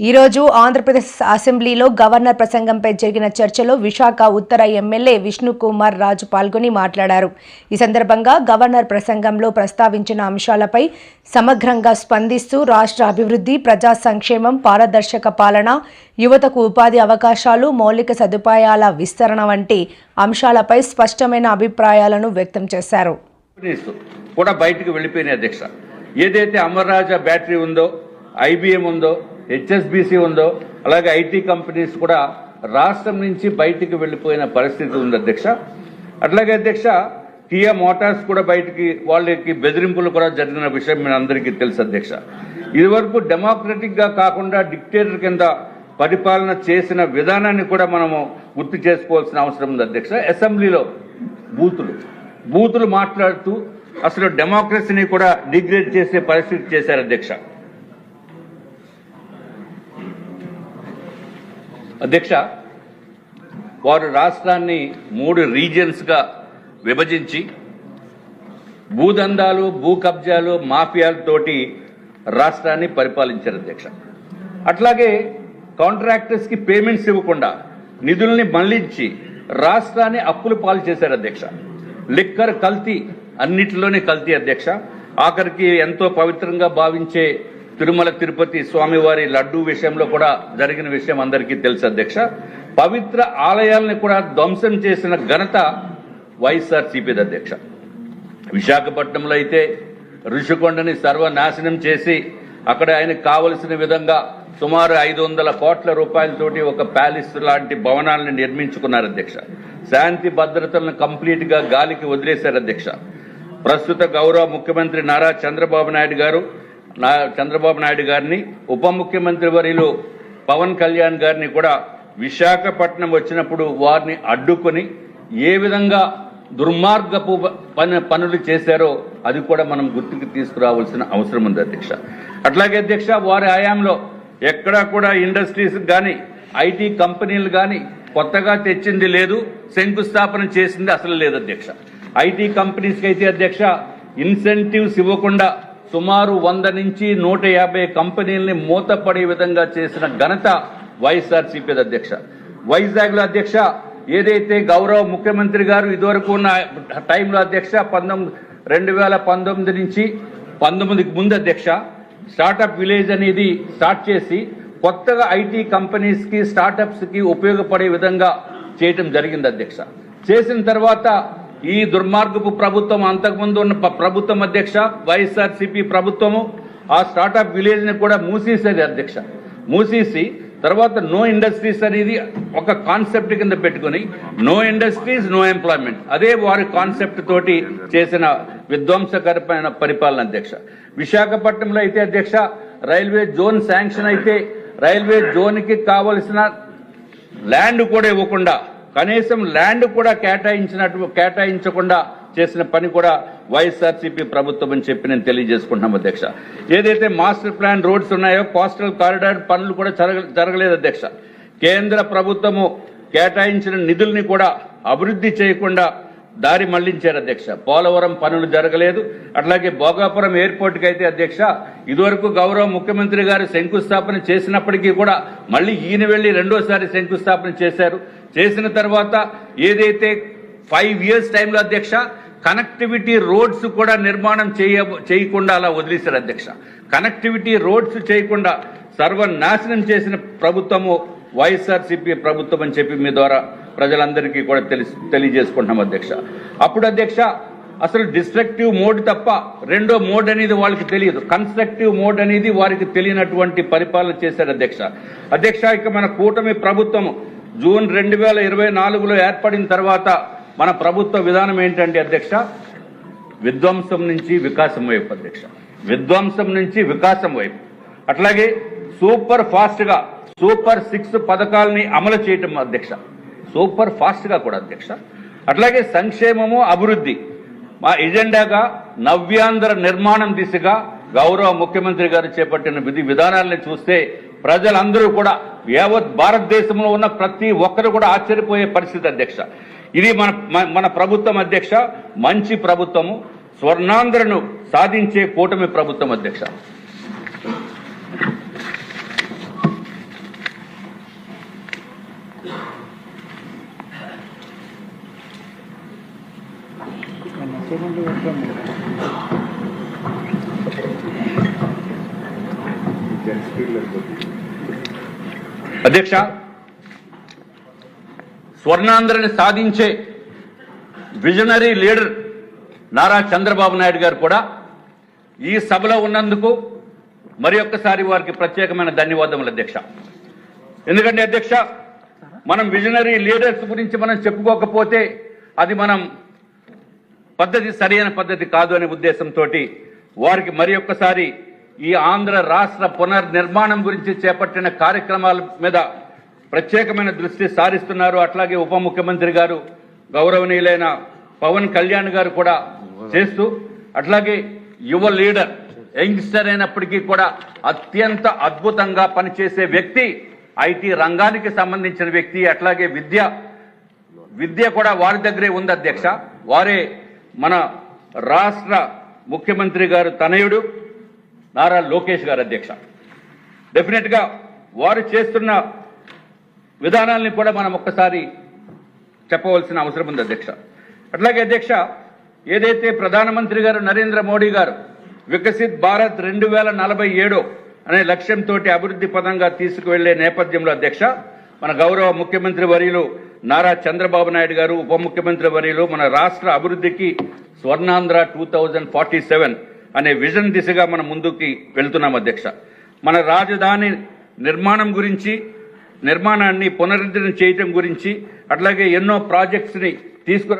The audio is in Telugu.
ఈరోజు ఆంధ్రప్రదేశ్ అసెంబ్లీలో గవర్నర్ ప్రసంగంపై జరిగిన చర్చలో విశాఖ ఉత్తర ఎమ్మెల్యే విష్ణుకుమార్ రాజు పాల్గొని మాట్లాడారు. ఈ సందర్భంగా గవర్నర్ ప్రసంగంలో ప్రస్తావించిన అంశాలపై సమగ్రంగా స్పందిస్తూ రాష్ట్ర అభివృద్ధి ప్రజా సంక్షేమం పారదర్శక పాలన యువతకు ఉపాధి అవకాశాలు మౌలిక సదుపాయాల విస్తరణ వంటి అంశాలపై స్పష్టమైన అభిప్రాయాలను వ్యక్తం చేశారు. కూడా బయటకు అధ్యక్ష. ఏదైతే అమర్రాజా బ్యాటరీ ఉందో ఐబిఎం ఉందో హెచ్ఎస్బిసి ఉందో అలాగే ఐటీ కంపెనీస్ కూడా రాష్ట్రం నుంచి బయటికి వెళ్ళిపోయిన పరిస్థితి ఉంది అధ్యక్ష. అట్లాగే అధ్యక్ష కియా మోటార్స్ కూడా బయటికి వాళ్ళకి బెదిరింపులు కూడా జరిగిన విషయం మీ అందరికీ తెలుసు అధ్యక్ష. ఇదివరకు డెమోక్రటిక్గా కాకుండా డిక్టేటర్ కింద పరిపాలన చేసిన విధానాన్ని కూడా మనము గుర్తు చేసుకోవాల్సిన అవసరం ఉంది అధ్యక్ష. అసెంబ్లీలో బూతులు బూతులు మాట్లాడుతూ అసలు డెమోక్రసీని కూడా డిగ్రేడ్ చేసే పరిస్థితి చేశారు అధ్యక్ష. అధ్యక్ష వారు రాష్ట్రాన్ని మూడు రీజియన్స్గా విభజించి భూదందాలు భూ కబ్జాలు మాఫియాలతోటి రాష్ట్రాన్ని పరిపాలించారు అధ్యక్ష. అట్లాగే కాంట్రాక్టర్స్కి పేమెంట్స్ ఇవ్వకుండా నిధుల్ని మళ్ళించి రాష్ట్రాన్ని అప్పులు పాలు చేశారు అధ్యక్ష. లిక్కర్ కల్తీ అన్నిటిలోనే కల్తీ అధ్యక్ష. ఆఖరికి ఎంతో పవిత్రంగా భావించే తిరుమల తిరుపతి స్వామివారి లడ్డూ విషయంలో కూడా జరిగిన విషయం అందరికీ తెలుసు అధ్యక్ష. పవిత్ర ఆలయాల్ని కూడా ధ్వంసం చేసిన ఘనత వైఎస్ఆర్ సిపిది అధ్యక్ష. విశాఖపట్నంలో అయితే ఋషికొండని సర్వనాశనం చేసి అక్కడ ఆయనకు కావలసిన విధంగా సుమారు ఐదు వందల కోట్ల రూపాయలతోటి ఒక ప్యాలెస్ లాంటి భవనాలను నిర్మించుకున్నారు అధ్యక్ష. శాంతి భద్రతలను కంప్లీట్గా గాలికి వదిలేశారు అధ్యక్ష. ప్రస్తుత గౌరవ ముఖ్యమంత్రి నారా చంద్రబాబు నాయుడు గారు నా చంద్రబాబు నాయుడు గారిని ఉప ముఖ్యమంత్రి వర్యులు పవన్ కళ్యాణ్ గారిని కూడా విశాఖపట్నం వచ్చినప్పుడు వారిని అడ్డుకొని ఏ విధంగా దుర్మార్గపు పని పనులు చేశారో అది కూడా మనం గుర్తుకు తీసుకురావాల్సిన అవసరం ఉంది అధ్యక్ష. అట్లాగే అధ్యక్ష వారి హయాంలో ఎక్కడా కూడా ఇండస్ట్రీస్ కానీ ఐటీ కంపెనీలు కానీ కొత్తగా తెచ్చింది లేదు శంకుస్థాపన చేసింది అసలు లేదు అధ్యక్ష. ఐటీ కంపెనీస్కి అయితే అధ్యక్ష ఇన్సెంటివ్స్ ఇవ్వకుండా సుమారు వంద నుంచి నూట యాభై కంపెనీల్ని మూతపడే విధంగా చేసిన ఘనత వైఎస్ఆర్సీపీ అధ్యక్ష. వైజాగ్లో అధ్యక్ష ఏదైతే గౌరవ ముఖ్యమంత్రి గారు ఇదివరకు ఉన్న టైంలో అధ్యక్ష పంతొమ్మిది రెండు వేల పంతొమ్మిది నుంచి పంతొమ్మిదికి ముందు అధ్యక్ష స్టార్టప్ విలేజ్ అనేది స్టార్ట్ చేసి కొత్తగా ఐటీ కంపెనీస్కి స్టార్టప్స్కి ఉపయోగపడే విధంగా చేయటం జరిగింది అధ్యక్ష. చేసిన తర్వాత ఈ దుర్మార్గపు ప్రభుత్వం అంతకుముందు ఉన్న ప్రభుత్వం అధ్యక్ష వైఎస్ఆర్సీపీ ప్రభుత్వము ఆ స్టార్టప్ విలేజ్ని కూడా మూసేసేది అధ్యక్ష. మూసేసి తర్వాత నో ఇండస్ట్రీస్ అనేది ఒక కాన్సెప్ట్ కింద పెట్టుకుని నో ఇండస్ట్రీస్ నో ఎంప్లాయ్మెంట్. అదే వారి కాన్సెప్ట్ తోటి చేసిన విధ్వంసకరమైన పరిపాలన అధ్యక్ష. విశాఖపట్నంలో అయితే అధ్యక్ష రైల్వే జోన్ శాంక్షన్ అయితే రైల్వే జోన్కి కావలసిన ల్యాండ్ కూడా ఇవ్వకుండా కనీసం ల్యాండ్ కూడా కేటాయించినట్టు కేటాయించకుండా చేసిన పని కూడా వైఎస్ఆర్సీపీ ప్రభుత్వం అని చెప్పి నేను తెలియజేసుకుంటున్నాం అధ్యక్ష. ఏదైతే మాస్టర్ ప్లాన్ రోడ్స్ ఉన్నాయో కోస్టల్ కారిడార్ పనులు కూడా జరగ- జరగలేదు అధ్యక్ష. కేంద్ర ప్రభుత్వము కేటాయించిన నిధుల్ని కూడా అభివృద్ధి చేయకుండా దారి మళ్ళించారు అధ్యక్ష. పోలవరం పనులు జరగలేదు. అట్లాగే భోగాపురం ఎయిర్పోర్ట్కి అయితే అధ్యక్ష ఇదివరకు గౌరవ ముఖ్యమంత్రి గారు శంకుస్థాపన చేసినప్పటికీ కూడా మళ్ళీ ఈయన వెళ్ళి రెండోసారి శంకుస్థాపన చేశారు. చేసిన తర్వాత ఏదైతే ఫైవ్ ఇయర్స్ టైంలో అధ్యక్ష కనెక్టివిటీ రోడ్స్ కూడా నిర్మాణం చేయ చేయకుండా అలా వదిలేశారు అధ్యక్ష. కనెక్టివిటీ రోడ్స్ చేయకుండా సర్వనాశనం చేసిన ప్రభుత్వము వైఎస్ఆర్సీపీ ప్రభుత్వం అని చెప్పి మీ ద్వారా ప్రజలందరికీ కూడా తెలిసి తెలియజేసుకుంటున్నాం అధ్యక్ష. అప్పుడు అధ్యక్ష అసలు డిస్ట్రక్టివ్ మోడ్ తప్ప రెండో మోడ్ అనేది వాళ్ళకి తెలియదు. కన్స్ట్రక్టివ్ మోడ్ అనేది వారికి తెలియనటువంటి పరిపాలన చేశారు అధ్యక్ష. అధ్యక్ష ఇక మన కూటమి ప్రభుత్వం జూన్ రెండు వేల ఇరవై నాలుగులో ఏర్పడిన తర్వాత మన ప్రభుత్వ విధానం ఏంటంటే అధ్యక్ష విధ్వంసం నుంచి వికాసం వైపు అధ్యక్ష. విధ్వంసం నుంచి వికాసం వైపు. అట్లాగే సూపర్ ఫాస్ట్గా సూపర్ సిక్స్ పథకాలని అమలు చేయటం అధ్యక్ష. సూపర్ ఫాస్ట్గా కూడా అధ్యక్ష. అట్లాగే సంక్షేమము అభివృద్ధి. మా ఎజెండాగా నవ్యాంధ్ర నిర్మాణం దిశగా గౌరవ ముఖ్యమంత్రి గారు చేపట్టిన విధి విధానాలను చూస్తే ప్రజలందరూ కూడా యావత్ భారతదేశంలో ఉన్న ప్రతి ఒక్కరు కూడా ఆశ్చర్యపోయే పరిస్థితి అధ్యక్ష. ఇది మన మన- మన ప్రభుత్వం అధ్యక్ష మంచి ప్రభుత్వము స్వర్ణాంధ్రను సాధించే కూటమి ప్రభుత్వం అధ్యక్ష. అధ్యక్ష స్వర్ణాంధ్రని సాధించే విజనరీ లీడర్ నారా చంద్రబాబు నాయుడు గారు కూడా ఈ సభలో ఉన్నందుకు మరి ఒక్కసారి వారికి ప్రత్యేకమైన ధన్యవాదములు అధ్యక్ష. ఎందుకంటే అధ్యక్ష మనం విజనరీ లీడర్స్ గురించి మనం చెప్పుకోకపోతే అది మనం పద్ధతి సరైన పద్ధతి కాదు అనే ఉద్దేశంతో వారికి మరి ఒక్కసారి ఈ ఆంధ్ర రాష్ట్ర పునర్నిర్మాణం గురించి చేపట్టిన కార్యక్రమాల మీద ప్రత్యేకమైన దృష్టి సారిస్తున్నారు. అట్లాగే ఉప ముఖ్యమంత్రి గారు గౌరవనీయులైన పవన్ కళ్యాణ్ గారు కూడా చేస్తూ అట్లాగే యువ లీడర్ యంగ్స్టర్ అయినప్పటికీ కూడా అత్యంత అద్భుతంగా పనిచేసే వ్యక్తి ఐటీ రంగానికి సంబంధించిన వ్యక్తి అట్లాగే విద్య విద్య కూడా వారి దగ్గరే ఉంది అధ్యక్ష. వారే మన రాష్ట్ర ముఖ్యమంత్రి గారు తనయుడు నారా లోకేష్ గారు అధ్యక్ష. డెఫినెట్గా వారు చేస్తున్న విధానాల్ని కూడా మనం ఒక్కసారి చెప్పవలసిన అవసరం ఉంది అధ్యక్ష. అట్లాగే అధ్యక్ష ఏదైతే ప్రధానమంత్రి గారు నరేంద్ర మోడీ గారు వికసిత్ భారత్ రెండు వేల నలభై ఏడు అనే లక్ష్యంతో అభివృద్ధి పదంగా తీసుకువెళ్ళే నేపథ్యంలో అధ్యక్ష మన గౌరవ ముఖ్యమంత్రి వర్యులు నారా చంద్రబాబు నాయుడు గారు ఉప ముఖ్యమంత్రి వర్యులు మన రాష్ట్ర అభివృద్ధికి Swarnandhra two thousand forty seven అనే విజన్ దిశగా మనం ముందుకి వెళ్తున్నాం అధ్యక్ష. మన రాజధాని నిర్మాణం గురించి నిర్మాణాన్ని పునరుద్ధరణ చేయటం గురించి అట్లాగే ఎన్నో ప్రాజెక్ట్స్ని తీసుకురా